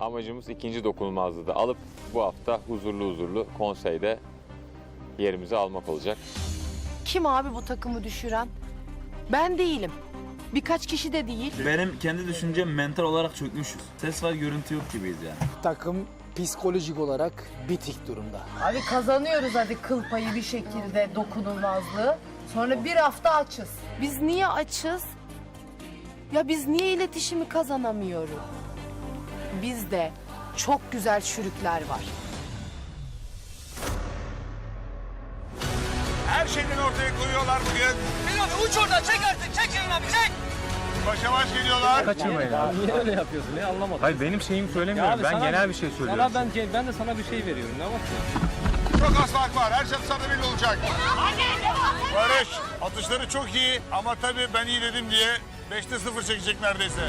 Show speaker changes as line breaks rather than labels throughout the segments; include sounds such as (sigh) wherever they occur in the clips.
amacımız ikinci dokunulmazlığı da alıp bu hafta huzurlu huzurlu konseyde yerimizi almak olacak.
Kim abi bu takımı düşüren? Ben değilim. Birkaç kişi de değil.
Benim kendi düşüncem mental olarak çökmüşüz. Ses var görüntü yok gibiyiz yani.
Takım psikolojik olarak bitik durumda.
Abi kazanıyoruz hadi kıl payı bir şekilde dokunulmazlığı. Sonra bir hafta açız.
Biz niye açız? Ya biz niye iletişimi kazanamıyoruz? Bizde çok güzel çürükler var.
Her şeyden ortaya koyuyorlar bugün.
Bilal abi uç oradan çek artık çek Elin abi çek.
Başa baş geliyorlar.
Kaçırmayın abi.
Niye öyle yapıyorsun? Ne anlamadım.
Hayır benim şeyimi söylemiyorum.
abi
ben
sana-
genel bir şey söylüyorum.
Sana ben, ben de sana bir şey veriyorum. Ne bakıyorsun?
Çok az fark var. Her şey sana belli olacak. Barış atışları çok iyi ama tabii ben iyi dedim diye 5'te 0 çekecek neredeyse.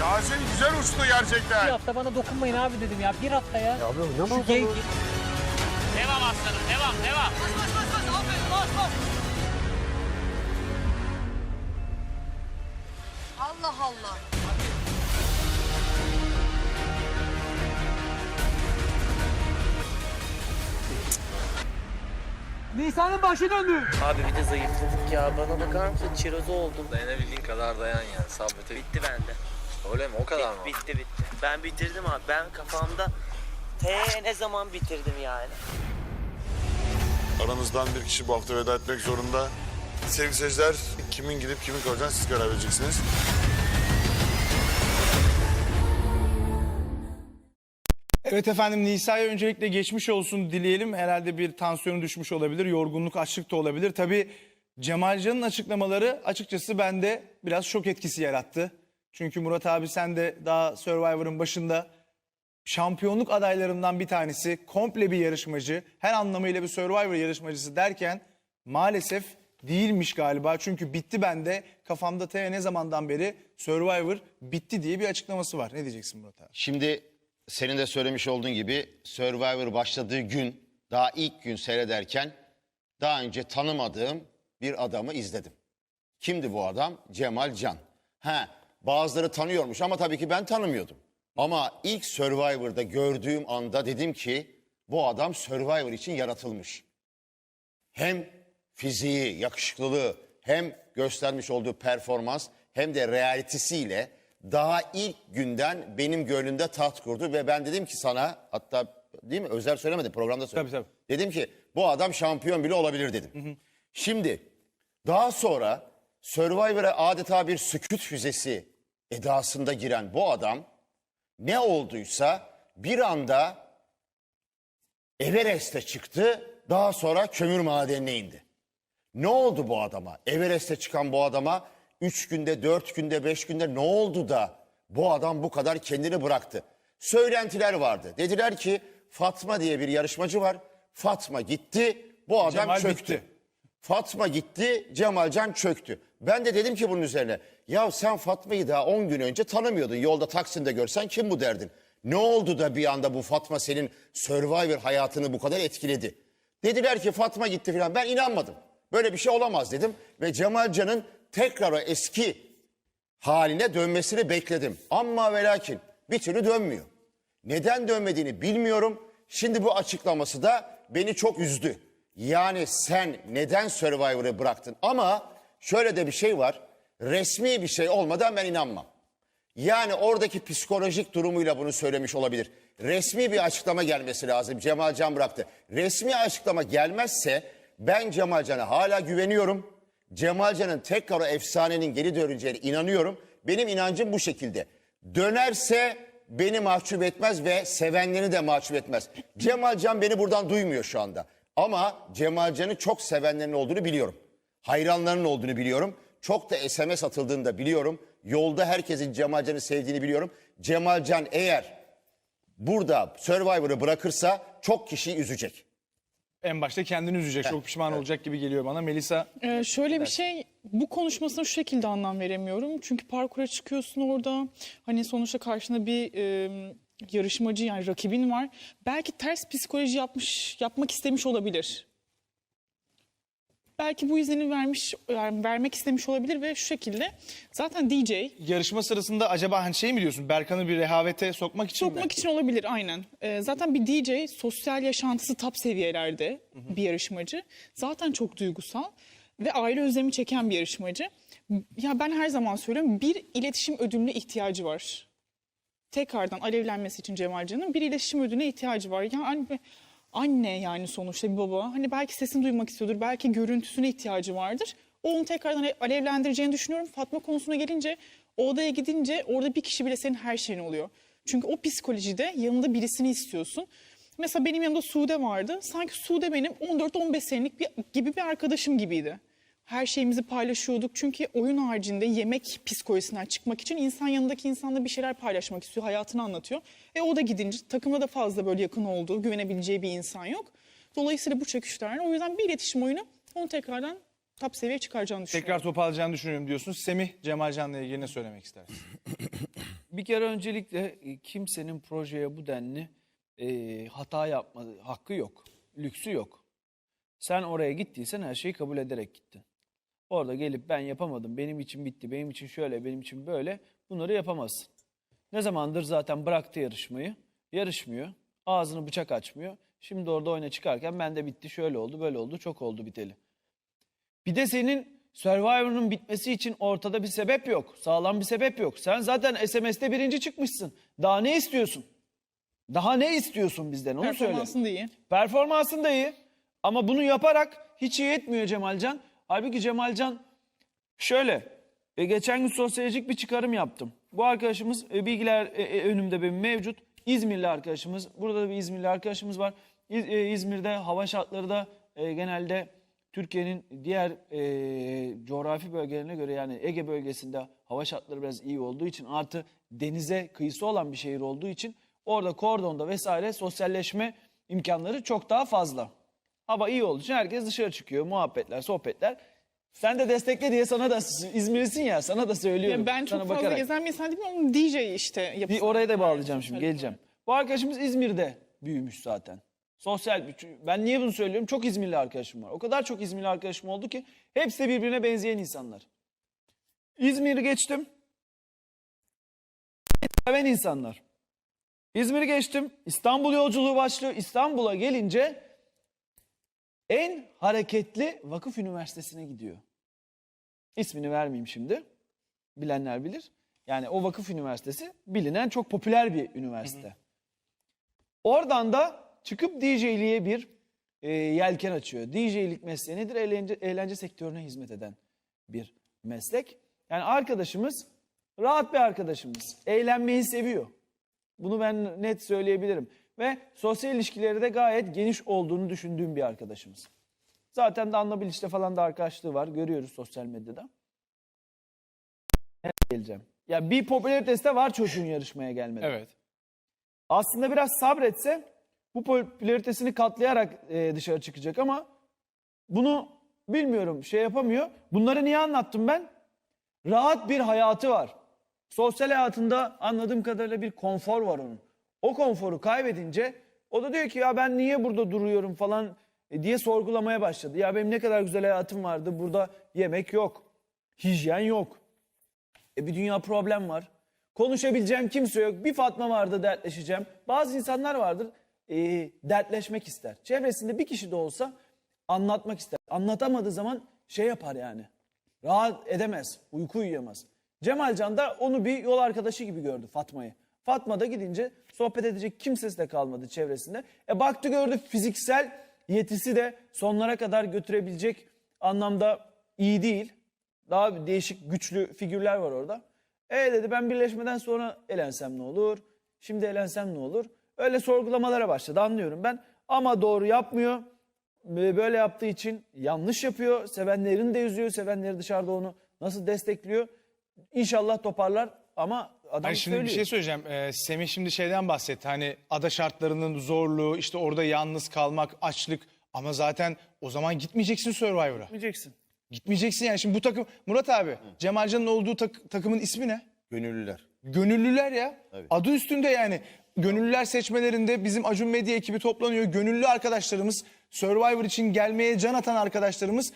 Yasin güzel uçtu
Bir
gerçekten.
hafta bana dokunmayın abi dedim ya. Bir hafta ya. Şu genç... Devam aslanım devam devam. Koş koş koş koş. Aferin koş koş.
Allah Allah.
Nisan'ın başı döndü.
Abi bir de zayıfladık ya. Bana bakar mısın? Çirozu oldum.
Dayanabildiğin kadar dayan yani sabrete.
Bitti bende.
Öyle mi? O kadar mı?
Bitti bitti. Ben bitirdim abi. Ben kafamda T ne zaman bitirdim yani.
Aranızdan bir kişi bu hafta veda etmek zorunda. Sevgili seyirciler kimin gidip kimin kalacağını siz karar vereceksiniz.
Evet efendim Nisa'ya öncelikle geçmiş olsun dileyelim. Herhalde bir tansiyonu düşmüş olabilir, yorgunluk, açlık da olabilir. Tabii Cemalcan'ın açıklamaları açıkçası bende biraz şok etkisi yarattı. Çünkü Murat abi sen de daha Survivor'ın başında şampiyonluk adaylarından bir tanesi, komple bir yarışmacı, her anlamıyla bir Survivor yarışmacısı derken maalesef değilmiş galiba. Çünkü bitti bende, kafamda T ne zamandan beri Survivor bitti diye bir açıklaması var. Ne diyeceksin Murat abi?
Şimdi senin de söylemiş olduğun gibi Survivor başladığı gün daha ilk gün seyrederken daha önce tanımadığım bir adamı izledim. Kimdi bu adam? Cemal Can. He, bazıları tanıyormuş ama tabii ki ben tanımıyordum. Ama ilk Survivor'da gördüğüm anda dedim ki bu adam Survivor için yaratılmış. Hem fiziği, yakışıklılığı hem göstermiş olduğu performans hem de realitesiyle daha ilk günden benim gönlümde taht kurdu ve ben dedim ki sana hatta değil mi özel söylemedi programda söyledim.
Tabii,
Dedim ki bu adam şampiyon bile olabilir dedim. Şimdi daha sonra Survivor'a adeta bir sükut füzesi edasında giren bu adam ne olduysa bir anda Everest'e çıktı daha sonra kömür madenine indi. Ne oldu bu adama? Everest'e çıkan bu adama 3 günde, 4 günde, 5 günde ne oldu da bu adam bu kadar kendini bıraktı? Söylentiler vardı. Dediler ki Fatma diye bir yarışmacı var. Fatma gitti, bu adam
Cemal
çöktü.
bitti.
Fatma gitti, Cemalcan çöktü. Ben de dedim ki bunun üzerine, ya sen Fatma'yı daha 10 gün önce tanımıyordun. Yolda Taksim'de görsen kim bu derdin? Ne oldu da bir anda bu Fatma senin Survivor hayatını bu kadar etkiledi? Dediler ki Fatma gitti falan. Ben inanmadım. Böyle bir şey olamaz dedim. Ve Cemalcan'ın tekrar o eski haline dönmesini bekledim. Ama ve lakin bir türlü dönmüyor. Neden dönmediğini bilmiyorum. Şimdi bu açıklaması da beni çok üzdü. Yani sen neden Survivor'ı bıraktın? Ama şöyle de bir şey var. Resmi bir şey olmadan ben inanmam. Yani oradaki psikolojik durumuyla bunu söylemiş olabilir. Resmi bir açıklama gelmesi lazım. Cemal Can bıraktı. Resmi açıklama gelmezse ben Cemal Can'a hala güveniyorum. Cemal Can'ın tekrar o efsanenin geri döneceğine inanıyorum. Benim inancım bu şekilde. Dönerse beni mahcup etmez ve sevenlerini de mahcup etmez. Cemal Can beni buradan duymuyor şu anda. Ama Cemal Can'ı çok sevenlerin olduğunu biliyorum. Hayranlarının olduğunu biliyorum. Çok da SMS atıldığını da biliyorum. Yolda herkesin Cemal Can'ı sevdiğini biliyorum. Cemal Can eğer burada Survivor'ı bırakırsa çok kişiyi üzecek.
En başta kendini üzecek, çok pişman olacak gibi geliyor bana. Melisa
Ee, şöyle bir şey, bu konuşmasına şu şekilde anlam veremiyorum. Çünkü parkura çıkıyorsun orada. Hani sonuçta karşında bir e, yarışmacı yani rakibin var. Belki ters psikoloji yapmış, yapmak istemiş olabilir. belki bu izlenim vermiş ver- vermek istemiş olabilir ve şu şekilde zaten DJ
Yarışma sırasında acaba hani şey mi diyorsun? Berkan'ı bir rehavete sokmak için mi?
sokmak için olabilir aynen. Ee, zaten bir DJ sosyal yaşantısı top seviyelerde bir yarışmacı. Zaten çok duygusal ve aile özlemi çeken bir yarışmacı. Ya ben her zaman söylüyorum bir iletişim ödülüne ihtiyacı var. Tekrardan alevlenmesi için Cemalcan'ın bir iletişim ödülüne ihtiyacı var. Ya anne, anne yani sonuçta bir baba. Hani belki sesini duymak istiyordur, belki görüntüsüne ihtiyacı vardır. O onu tekrardan alevlendireceğini düşünüyorum. Fatma konusuna gelince o odaya gidince orada bir kişi bile senin her şeyin oluyor. Çünkü o psikolojide yanında birisini istiyorsun. Mesela benim yanımda Sude vardı. Sanki Sude benim 14-15 senelik bir, gibi bir arkadaşım gibiydi. Her şeyimizi paylaşıyorduk. Çünkü oyun haricinde yemek psikolojisinden çıkmak için insan yanındaki insanla bir şeyler paylaşmak istiyor, hayatını anlatıyor. E o da gidince takımda da fazla böyle yakın olduğu, güvenebileceği bir insan yok. Dolayısıyla bu çöküşler. O yüzden bir iletişim oyunu onu tekrardan top seviyeye çıkaracağını düşünüyorum.
Tekrar toparlayacağını düşünüyorum diyorsun. Semih Cemalcan'la ilgili ne söylemek istersin? (coughs)
Bir kere öncelikle e, kimsenin projeye bu denli e, hata yapma hakkı yok. Lüksü yok. Sen oraya gittiysen her şeyi kabul ederek gittin. Orada gelip ben yapamadım, benim için bitti, benim için şöyle, benim için böyle bunları yapamazsın. Ne zamandır zaten bıraktı yarışmayı, yarışmıyor, ağzını bıçak açmıyor. Şimdi orada oyuna çıkarken ben de bitti, şöyle oldu, böyle oldu, çok oldu biteli. Bir de senin Survivor'ın bitmesi için ortada bir sebep yok. Sağlam bir sebep yok. Sen zaten SMS'te birinci çıkmışsın. Daha ne istiyorsun? Daha ne istiyorsun bizden onu söyle.
Performansın da iyi.
Performansın da iyi. Ama bunu yaparak hiç iyi etmiyor Cemalcan. Halbuki Cemalcan şöyle. e, geçen gün sosyolojik bir çıkarım yaptım. Bu arkadaşımız e, bilgiler e, e, önümde benim mevcut. İzmirli arkadaşımız. Burada da bir İzmirli arkadaşımız var. İz- e, İzmir'de hava şartları da e, genelde Türkiye'nin diğer e, coğrafi bölgelerine göre yani Ege bölgesinde hava şartları biraz iyi olduğu için artı denize kıyısı olan bir şehir olduğu için orada kordonda vesaire sosyalleşme imkanları çok daha fazla. Hava iyi olduğu için herkes dışarı çıkıyor. Muhabbetler, sohbetler. Sen de destekle diye sana da İzmirlisin ya sana da söylüyorum.
Ya ben çok
sana
fazla
bakarak.
gezen bir insan değilim ama DJ işte
Bir
yapısı.
oraya da bağlayacağım şimdi geleceğim. Bu arkadaşımız İzmir'de büyümüş zaten. Sosyal bir ben niye bunu söylüyorum? Çok İzmirli arkadaşım var. O kadar çok İzmirli arkadaşım oldu ki hepsi de birbirine benzeyen insanlar. İzmir'i geçtim. Seven insanlar. İzmir'i geçtim. İstanbul yolculuğu başlıyor. İstanbul'a gelince en hareketli vakıf üniversitesine gidiyor. İsmini vermeyeyim şimdi. Bilenler bilir. Yani o vakıf üniversitesi bilinen çok popüler bir üniversite. Oradan da çıkıp DJ'liğe bir e, yelken açıyor. DJ'lik mesleği nedir? Eğlence, eğlence sektörüne hizmet eden bir meslek. Yani arkadaşımız rahat bir arkadaşımız. Eğlenmeyi seviyor. Bunu ben net söyleyebilirim. Ve sosyal ilişkileri de gayet geniş olduğunu düşündüğüm bir arkadaşımız. Zaten de Anla Bilinç'te falan da arkadaşlığı var. Görüyoruz sosyal medyada. Hep geleceğim. Ya bir popülaritesi de var çocuğun yarışmaya gelmeden.
Evet.
Aslında biraz sabretse bu popülaritesini katlayarak e, dışarı çıkacak ama bunu bilmiyorum şey yapamıyor. Bunları niye anlattım ben? Rahat bir hayatı var. Sosyal hayatında anladığım kadarıyla bir konfor var onun. O konforu kaybedince o da diyor ki ya ben niye burada duruyorum falan e, diye sorgulamaya başladı. Ya benim ne kadar güzel hayatım vardı burada yemek yok. Hijyen yok. E bir dünya problem var. Konuşabileceğim kimse yok. Bir Fatma vardı dertleşeceğim. Bazı insanlar vardır e, dertleşmek ister. Çevresinde bir kişi de olsa anlatmak ister. Anlatamadığı zaman şey yapar yani. Rahat edemez. Uyku uyuyamaz. Cemalcan da onu bir yol arkadaşı gibi gördü Fatma'yı. Fatma da gidince sohbet edecek kimsesi de kalmadı çevresinde. E baktı gördü fiziksel yetisi de sonlara kadar götürebilecek anlamda iyi değil. Daha değişik güçlü figürler var orada. E dedi ben birleşmeden sonra elensem ne olur? Şimdi elensem ne olur? Öyle sorgulamalara başladı anlıyorum ben. Ama doğru yapmıyor. Böyle yaptığı için yanlış yapıyor. Sevenlerini de üzüyor. Sevenleri dışarıda onu nasıl destekliyor? İnşallah toparlar ama adam
Hani şimdi bir
söylüyor.
şey söyleyeceğim. Ee, Semih şimdi şeyden bahsetti. Hani ada şartlarının zorluğu, işte orada yalnız kalmak, açlık. Ama zaten o zaman gitmeyeceksin Survivor'a.
Gitmeyeceksin.
Gitmeyeceksin yani. Şimdi bu takım... Murat abi, Cemalcan'ın olduğu tak- takımın ismi ne?
Gönüllüler.
Gönüllüler ya. Adı üstünde yani. Gönüllüler seçmelerinde bizim Acun Medya ekibi toplanıyor. Gönüllü arkadaşlarımız, Survivor için gelmeye can atan arkadaşlarımız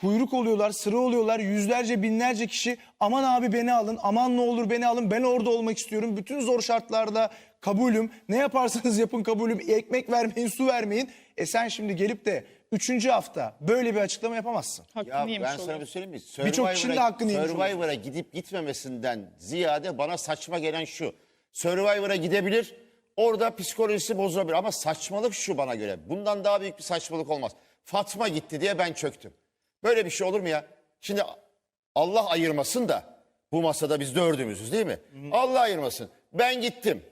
Kuyruk oluyorlar, sıra oluyorlar. Yüzlerce, binlerce kişi aman abi beni alın, aman ne olur beni alın. Ben orada olmak istiyorum. Bütün zor şartlarda kabulüm. Ne yaparsanız (laughs) yapın kabulüm. Ekmek vermeyin, su vermeyin. E sen şimdi gelip de üçüncü hafta böyle bir açıklama yapamazsın.
Ya
Hakkını yemiş
ben sana
oluyor.
bir söyleyeyim mi?
Birçok kişinin de hakkını yemiş
Survivor'a gidip gitmemesinden ziyade bana saçma gelen şu. Survivor'a gidebilir, orada psikolojisi bozulabilir ama saçmalık şu bana göre. Bundan daha büyük bir saçmalık olmaz. Fatma gitti diye ben çöktüm. Böyle bir şey olur mu ya? Şimdi Allah ayırmasın da bu masada biz dördümüzüz değil mi? Allah ayırmasın. Ben gittim.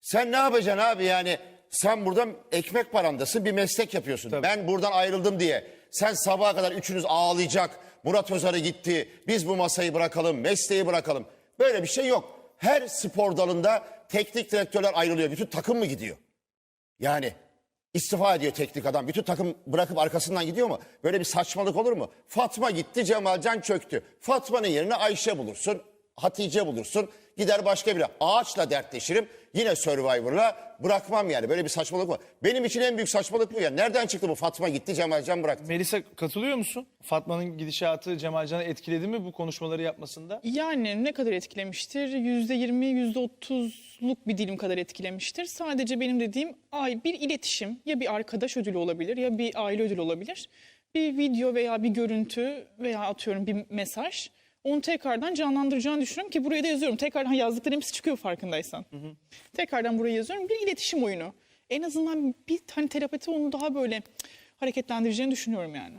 Sen ne yapacaksın abi yani? Sen burada ekmek parandasın bir meslek yapıyorsun. Ben buradan ayrıldım diye. Sen sabaha kadar üçünüz ağlayacak. Murat Özarı gitti. Biz bu masayı bırakalım, mesleği bırakalım. Böyle bir şey yok. Her spor dalında teknik direktörler ayrılıyor. Bütün takım mı gidiyor? Yani İstifa ediyor teknik adam. Bütün takım bırakıp arkasından gidiyor mu? Böyle bir saçmalık olur mu? Fatma gitti Cemalcan çöktü. Fatma'nın yerine Ayşe bulursun. Hatice bulursun. Gider başka bir ağaçla dertleşirim. Yine Survivor'la bırakmam yani. Böyle bir saçmalık var. Benim için en büyük saçmalık bu ya. Nereden çıktı bu Fatma gitti Cemalcan bıraktı.
Melisa katılıyor musun? Fatma'nın gidişatı Cemalcan'ı etkiledi mi bu konuşmaları yapmasında?
Yani ne kadar etkilemiştir? %20, %30 mutluluk bir dilim kadar etkilemiştir. Sadece benim dediğim ay bir iletişim ya bir arkadaş ödülü olabilir ya bir aile ödülü olabilir. Bir video veya bir görüntü veya atıyorum bir mesaj onu tekrardan canlandıracağını düşünüyorum ki buraya da yazıyorum. Tekrardan yazdıklarım hepsi çıkıyor farkındaysan. Hı hı. Tekrardan buraya yazıyorum. Bir iletişim oyunu. En azından bir tane terapeti onu daha böyle hareketlendireceğini düşünüyorum yani.